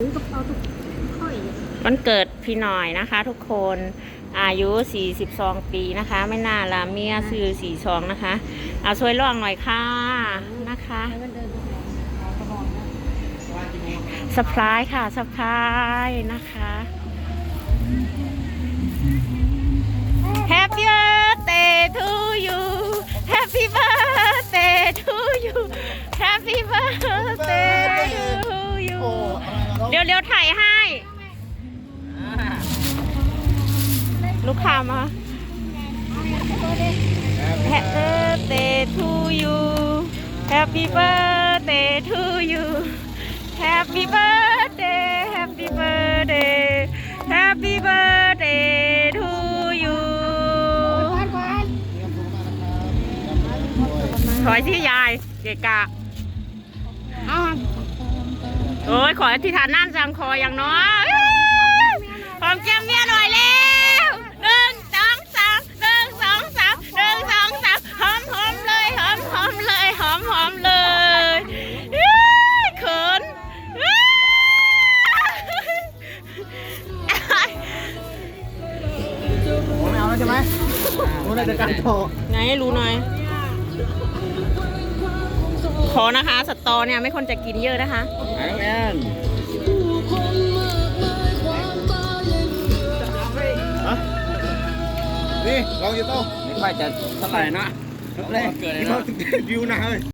กับเอาทุกค่อยวันเกิดพี่หน่อยนะคะทุกคนอายุ 42 ปีนะคะ ไม่น่าละเมียซื้อ42 นะคะเอาช่วยล่องหน่อยค่ะนะคะแล้วมันเดินไปไหนกระบอกนะสปายค่ะสปายนะคะ Happy birthday to you Happy birthday to you Happy birthday เร็วๆถ่ายให้ ลูกค้ามา Happy birthday to you Happy birthday to you Happy birthday Happy birthday Happy birthday to you ถอยที่ยาย เกะกะ เอา โอ้ยขออธิษฐานนั่นจังคออย่างน้อยหอมแก้มเมียหน่อยเร็วหนึ่งสองสามหนึ่งสองสามหนึ่งสองสามหอมหอมเลยหอมหอมเลยหอมหอมเลยอื้อเขินอื้อผมไม่เอาแล้วใช่ไหมผมได้แต่การโทรไหนให้รู้หน่อยข อนะคะ สตอเนี่ยไม่คนจะกินเยอะนะคะไอ้แมนนี่ลองยูโต้ไม่ค่อยจะเท่าไหร่นะเลยเกิดอะไรนะวิวนะเฮ้ย